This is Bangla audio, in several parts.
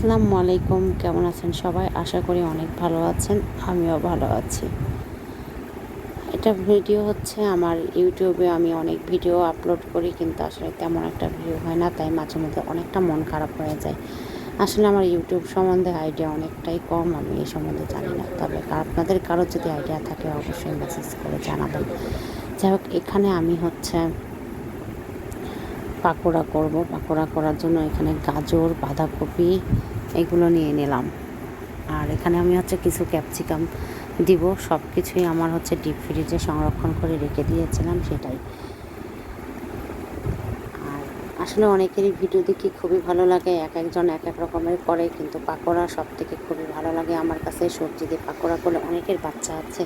আসসালামু আলাইকুম, কেমন আছেন সবাই? আশা করি অনেক ভালো আছেন, আমিও ভালো আছি। এটা ভিডিও হচ্ছে আমার ইউটিউবে আমি অনেক ভিডিও আপলোড করি, কিন্তু আসলে তেমন একটা ভিউ হয় না, তাই মাঝে মধ্যে অনেকটা মন খারাপ হয়ে যায়। আসলে আমার ইউটিউব সম্বন্ধে আইডিয়া অনেকটাই কম, আমি এই সম্বন্ধে জানি না। তবে আপনাদের কারোর যদি আইডিয়া থাকে, অবশ্যই মেসেজ করে জানাবেন। যাই হোক, এখানে আমি হচ্ছে পাকোড়া করব। পাকোড়া করার জন্য এখানে গাজর, বাঁধাকপি এগুলো নিয়ে নিলাম। আর এখানে আমি হচ্ছে কিছু ক্যাপসিকাম দিব। সব কিছুই আমার হচ্ছে ডিপ ফ্রিজে সংরক্ষণ করে রেখে দিয়েছিলাম সেটাই। আসলে অনেকেরই ভিডিও দেখি খুবই ভালো লাগে, এক একজন এক এক রকমের করে, কিন্তু পাকোড়া সব থেকে খুবই ভালো লাগে আমার কাছে। সবজি দিয়ে পাকোড়া করলে অনেকের বাচ্চা আছে,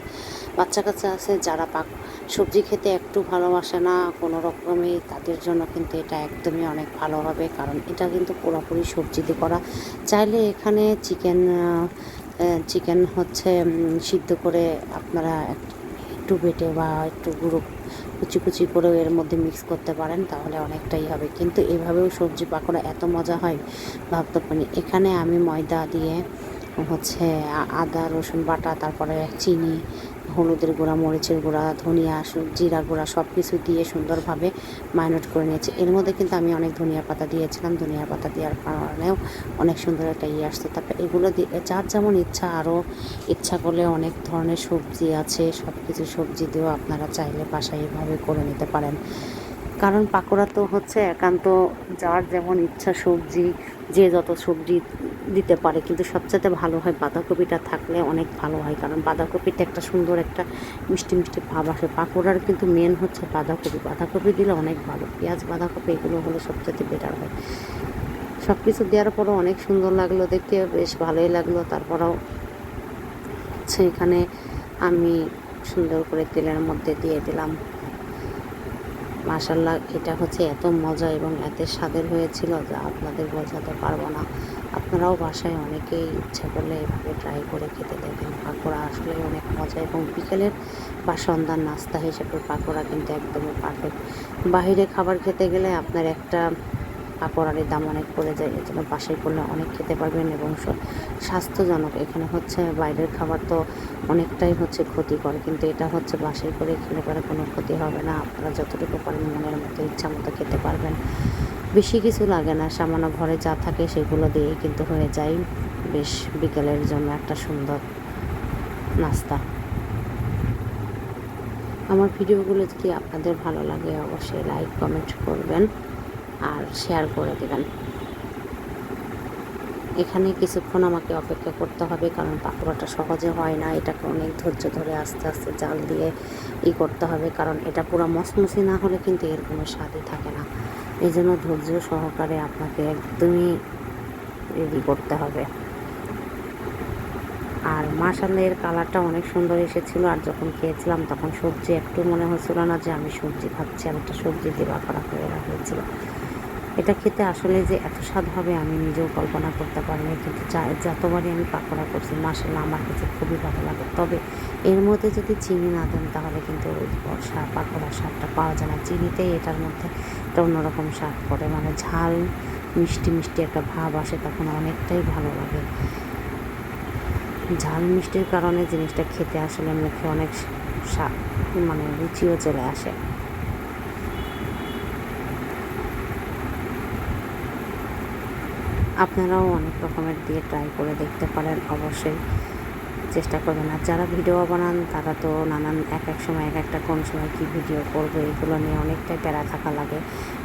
বাচ্চা কাচ্চা আছে যারা পাক, সবজি খেতে একটু ভালোবাসে না, কোনো রকমই তাদের জন্য কিন্তু এটা একদমই অনেক ভালো হবে, কারণ এটা কিন্তু পুরোপুরি সবজি দিয়ে করা। চাইলে এখানে চিকেন চিকেন হচ্ছে সিদ্ধ করে আপনারা একটু বেটে বা একটু গুঁড়ো কুচি কুচি করে এর মধ্যে মিক্স করতে পারেন, তাহলে অনেকটাই হবে। কিন্তু এভাবেও সবজি পাকোড়া এত মজা হয়, ভাবতে পারি এখানে আমি ময়দা দিয়ে হচ্ছে আদা রসুন বাটা, তারপরে চিনি হলুদের গুঁড়া, মরিচের গুঁড়া, ধনিয়া জিরা গুঁড়া সব কিছু দিয়ে সুন্দরভাবে মাইনেট করে নিয়েছি। এর মধ্যে কিন্তু আমি অনেক ধনিয়া পাতা দিয়েছিলাম। ধনিয়া পাতা দেওয়ার কারণেও অনেক সুন্দর একটা ইয়ে আসছে তারপরে এগুলো দিয়ে যার যেমন ইচ্ছা, আরও ইচ্ছা করলে অনেক ধরনের সবজি আছে। সব কিছু সবজি দিয়েও আপনারা চাইলে বাসায় এভাবে করে নিতে পারেন। কারণ পাকোড়া তো হচ্ছে একান্ত যার যেমন ইচ্ছা সবজি, যে যত সবজি দিতে পারে। কিন্তু সবচেয়ে ভালো হয় বাঁধাকপিটা থাকলে অনেক ভালো হয়। কারণ বাঁধাকপিটা একটা সুন্দর একটা মিষ্টি মিষ্টি ভাব আসে। পাকোড়ার কিন্তু মেন হচ্ছে বাঁধাকপি। বাঁধাকপি দিলে অনেক ভালো। পেঁয়াজ, বাঁধাকপি এগুলো হলে সবচেয়ে বেটার হয়। সব কিছু দেওয়ার পরও অনেক সুন্দর লাগল দেখতে। বেশ ভালোই লাগল। তারপরেও হচ্ছে এখানে আমি সুন্দর করে তেলের মধ্যে দিয়ে দিলাম। মাসাল্লাহ এটা হচ্ছে এত মজা এবং এত স্বাদের হয়েছিল যা আপনাদের বোঝাতে পারব না। আপনারাও বাসায় অনেকেই ইচ্ছা করলে এভাবে ট্রাই করে খেতে দেখেন। পাকোড়া আসলে অনেক মজা এবং বিকেলের বা সন্ধ্যার নাস্তা হিসেবে পাকোড়া কিন্তু একদমই পারফেক্ট বাহিরে খাবার খেতে গেলে আপনার একটা পাকোড়ার দাম অনেক পড়ে যায়, এর জন্য বাসায় করলে অনেক খেতে পারবেন এবং স্বাস্থ্যজনক। এখানে হচ্ছে বাইরের খাবার তো অনেকটাই হচ্ছে ক্ষতিকর, কিন্তু এটা হচ্ছে বাসায় করে খেলে পরে কোনো ক্ষতি হবে না। আপনারা যতটুকু পারেন মনের মতো ইচ্ছা মতো খেতে পারবেন। বেশি কিছু লাগে না, সামান্য ঘরে যা থাকে সেগুলো দিয়েই কিন্তু হয়ে যায়। বেশ বিকেলের জন্য একটা সুন্দর নাস্তা। আমার ভিডিওগুলো যদি আপনাদের ভালো লাগে, অবশ্যই লাইক, কমেন্ট করবেন। আর শেয়ার করে দেবেন। এখানে কিছুক্ষণ আমাকে অপেক্ষা করতে হবে, কারণ পাকোড়াটা সহজে হয় না। এটাকে অনেক ধৈর্য ধরে আস্তে আস্তে জাল দিয়ে ই করতে হবে, কারণ এটা পুরো মসমসি না হলে কিন্তু এর কোনো স্বাদই থাকে না। এই জন্য ধৈর্য সহকারে আপনাকে একদমই রেডি করতে হবে। আর এর কালারটা অনেক সুন্দর এসেছিল। আর যখন খেয়েছিলাম তখন সবজি একটু মনে হচ্ছিল না যে আমি সবজি খাচ্ছি আর একটা সবজি দেওয়া করা হয়ে হয়েছিল এটা খেতে আসলে যে এত স্বাদ হবে আমি নিজেও কল্পনা করতে পারিনি, কিন্তু যতবারই আমি পাকোড়া করছি মাসাল্লাহ আমার কাছে খুবই ভালো লাগে। তবে এর মধ্যে যদি চিনি না দেন তাহলে কিন্তু স্বাদ পাকোড়ার স্বাদটা পাওয়া যায় না। চিনিতেই এটার মধ্যে একটা অন্যরকম স্বাদ পড়ে মানে ঝাল, মিষ্টি মিষ্টি একটা ভাব আসে, তখন অনেকটাই ভালো লাগে। ঝাল মিষ্টির কারণে জিনিসটা খেতে আসলে মুখে অনেক মানে রুচিও চলে আসে। আপনারাও অনেক রকমের দিয়ে ট্রাই করে দেখতে পারেন অবশ্যই। চেষ্টা করবেন। আর যারা ভিডিও বানান, তারা তো নানান এক এক সময়, এক একটা কোন সময় কী ভিডিও করবে, এগুলো নিয়ে অনেকটাই প্যারা থাকা লাগে।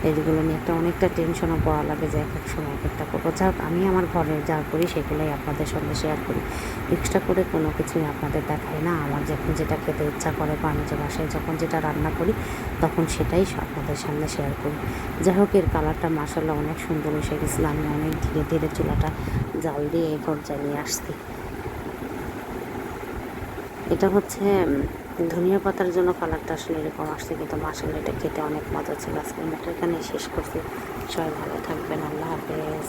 এগুলো নিয়ে একটা অনেকটা টেনশনও পড়া লাগে যে এক এক সময় এক একটা করব। যাক, আমি আমার ঘরে যা করি সেগুলোই আপনাদের সঙ্গে শেয়ার করি। এক্সট্রা করে কোনো কিছুই আপনাদের দেখাই না। আমার যখন যেটা খেতে ইচ্ছা করে বা আমি যে বাসায় যখন যেটা রান্না করি, তখন সেটাই আপনাদের সামনে শেয়ার করি। যাই হোক, এর কালারটা মাসাল্লাহ অনেক সুন্দর এসে গেছিল আমি অনেক ধীরে ধীরে চুলাটা জাল দিয়ে এই পর্যায়ে নিয়ে আসছি। এটা হচ্ছে ধনিয়া পাতার জন্য কালারটা আসলে এরকম আসছে, কিন্তু মাসাল এটা খেতে অনেক মজা ছিল। আজকে মতো এখানে শেষ করছি। সবাই ভালো থাকবেন। আল্লাহ হাফেজ।